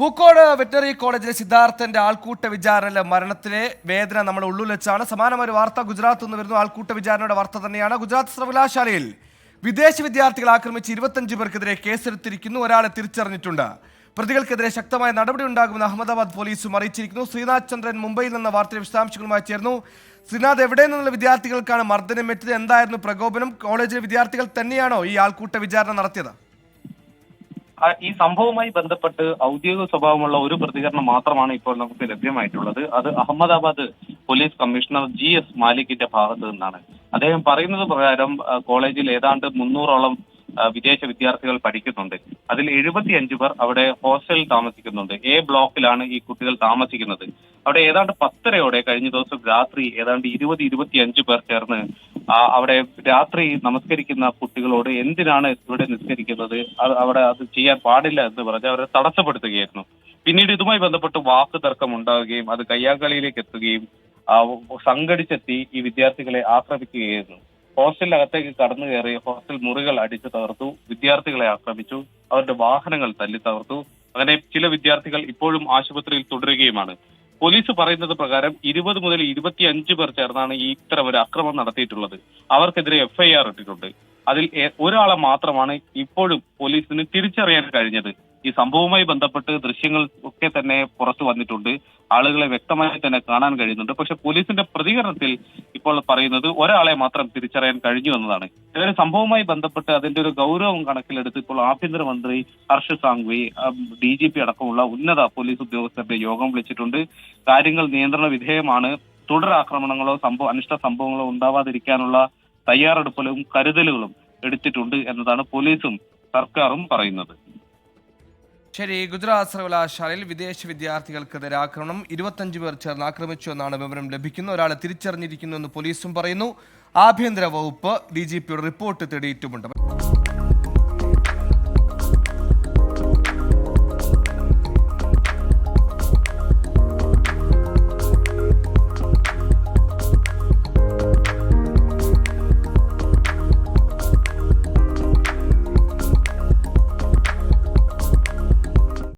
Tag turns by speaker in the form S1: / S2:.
S1: പൂക്കോട് വെറ്ററി കോളേജിലെ സിദ്ധാർത്ഥന്റെ ആൾക്കൂട്ട വിചാരണയിലെ മരണത്തിലെ വേദന നമ്മൾ ഉള്ളിൽ വെച്ചാണ്. സമാനമായ ഒരു വാർത്ത ഗുജറാത്ത് നിന്ന് വരുന്നു. ആൾക്കൂട്ട വിചാരണയുടെ വാർത്ത തന്നെയാണ്. ഗുജറാത്ത് സർവകലാശാലയിൽ വിദേശ വിദ്യാർത്ഥികൾ ആക്രമിച്ച് ഇരുപത്തഞ്ച് പേർക്കെതിരെ കേസെടുത്തിരിക്കുന്നു. ഒരാളെ തിരിച്ചറിഞ്ഞിട്ടുണ്ട്. പ്രതികൾക്കെതിരെ ശക്തമായ നടപടി ഉണ്ടാകുമെന്ന് അഹമ്മദാബാദ് പോലീസും അറിയിച്ചിരിക്കുന്നു. ശ്രീനാഥ് ചന്ദ്രൻ മുംബൈയിൽ നിന്ന വാർത്തയുടെ വിശദാംശങ്ങളുമായി ചേർന്നു ശ്രീനാഥ് എവിടെ നിന്നുള്ള വിദ്യാർത്ഥികൾക്കാണ് മർദ്ദനം മർദ്ദനമേറ്റത്? എന്തായിരുന്നു പ്രകോപനം? കോളേജിലെ വിദ്യാർത്ഥികൾ തന്നെയാണോ ഈ ആൾക്കൂട്ട വിചാരണ നടത്തിയത്?
S2: ഈ സംഭവവുമായി ബന്ധപ്പെട്ട് ഔദ്യോഗിക സ്വഭാവമുള്ള ഒരു പ്രതികരണം മാത്രമാണ് ഇപ്പോൾ നമുക്ക് ലഭ്യമായിട്ടുള്ളത്. അത് Ahmedabad police commissioner G S മാലിക്കിന്റെ ഭാഗത്ത് നിന്നാണ്. അദ്ദേഹം പറയുന്നത് പ്രകാരം കോളേജിൽ ഏതാണ്ട് മുന്നൂറോളം വിദേശ വിദ്യാർത്ഥികൾ പഠിക്കുന്നുണ്ട്. അതിൽ എഴുപത്തിയഞ്ച് പേർ അവിടെ ഹോസ്റ്റലിൽ താമസിക്കുന്നുണ്ട്. എ ബ്ലോക്കിലാണ് ഈ കുട്ടികൾ താമസിക്കുന്നത്. അവിടെ ഏതാണ്ട് പത്തരയോടെ കഴിഞ്ഞ ദിവസം രാത്രി ഏതാണ്ട് ഇരുപത് ഇരുപത്തിയഞ്ചു പേർ ചേർന്ന് അവിടെ രാത്രി നമസ്കരിക്കുന്ന കുട്ടികളോട് എന്തിനാണ് ഇവിടെ നിസ്കരിക്കുന്നത്? അവിടെ അത് ചെയ്യാൻ പാടില്ല എന്ന് പറഞ്ഞ് അവരെ തടസ്സപ്പെടുത്തുകയായിരുന്നു. പിന്നീട് ഇതുമായി ബന്ധപ്പെട്ട് വാക്ക് തർക്കം ഉണ്ടാവുകയും അത് കയ്യാങ്കളിയിലേക്ക് എത്തുകയും സംഘടിച്ചെത്തി ഈ വിദ്യാർത്ഥികളെ ആക്രമിക്കുകയായിരുന്നു. ഹോസ്റ്റലിനകത്തേക്ക് കടന്നു കയറി ഹോസ്റ്റൽ മുറികൾ അടിച്ചു തകർത്തു വിദ്യാർത്ഥികളെ ആക്രമിച്ചു അവരുടെ വാഹനങ്ങൾ തല്ലി തകർത്തു. അങ്ങനെ ചില വിദ്യാർത്ഥികൾ ഇപ്പോഴും ആശുപത്രിയിൽ തുടരുകയുമാണ്. പോലീസ് പറയുന്നത് പ്രകാരം ഇരുപത് മുതൽ ഇരുപത്തിയഞ്ച് പേർ ചേർന്നാണ് ഈ ഇത്തരം ഒരു അക്രമം നടത്തിയിട്ടുള്ളത്. അവർക്കെതിരെ എഫ്ഐആർ ഇട്ടിട്ടുണ്ട്. അതിൽ ഒരാളെ മാത്രമാണ് ഇപ്പോഴും പോലീസിന് തിരിച്ചറിയാൻ കഴിഞ്ഞത്. ഈ സംഭവവുമായി ബന്ധപ്പെട്ട് ദൃശ്യങ്ങൾ ഒക്കെ തന്നെ പുറത്തു വന്നിട്ടുണ്ട്. ആളുകളെ വ്യക്തമായി തന്നെ കാണാൻ കഴിയുന്നുണ്ട്. പക്ഷെ പോലീസിന്റെ പ്രതികരണത്തിൽ ഇപ്പോൾ പറയുന്നത് ഒരാളെ മാത്രം തിരിച്ചറിയാൻ കഴിഞ്ഞു എന്നതാണ്. ഇതൊരു സംഭവവുമായി ബന്ധപ്പെട്ട് അതിന്റെ ഒരു ഗൗരവം കണക്കിലെടുത്ത് ഇപ്പോൾ ആഭ്യന്തരമന്ത്രി Harsh Sanghavi D G P അടക്കമുള്ള ഉന്നത പോലീസ് ഉദ്യോഗസ്ഥരുടെ യോഗം വിളിച്ചിട്ടുണ്ട്. കാര്യങ്ങൾ നിയന്ത്രണ വിധേയമാണ്. തുടർ ആക്രമണങ്ങളോ സംഭവ അനിഷ്ട സംഭവങ്ങളോ ഉണ്ടാവാതിരിക്കാനുള്ള തയ്യാറെടുപ്പുകളും കരുതലുകളും എടുത്തിട്ടുണ്ട് എന്നതാണ് പോലീസും സർക്കാരും പറയുന്നത്.
S1: ശരി ഗുജറാത്ത് സർവകലാശാലയിൽ വിദേശ വിദ്യാർത്ഥികൾക്കെതിരെ ആക്രമണം. ഇരുപത്തഞ്ച് പേർ ചേർന്ന് ആക്രമിച്ചു എന്നാണ് വിവരം ലഭിക്കുന്നത്. ഒരാളെ തിരിച്ചറിഞ്ഞിരിക്കുന്നു എന്ന് പോലീസും പറയുന്നു. ആഭ്യന്തര വകുപ്പ് ഡി റിപ്പോർട്ട് തേടിയിട്ടുമുണ്ട്.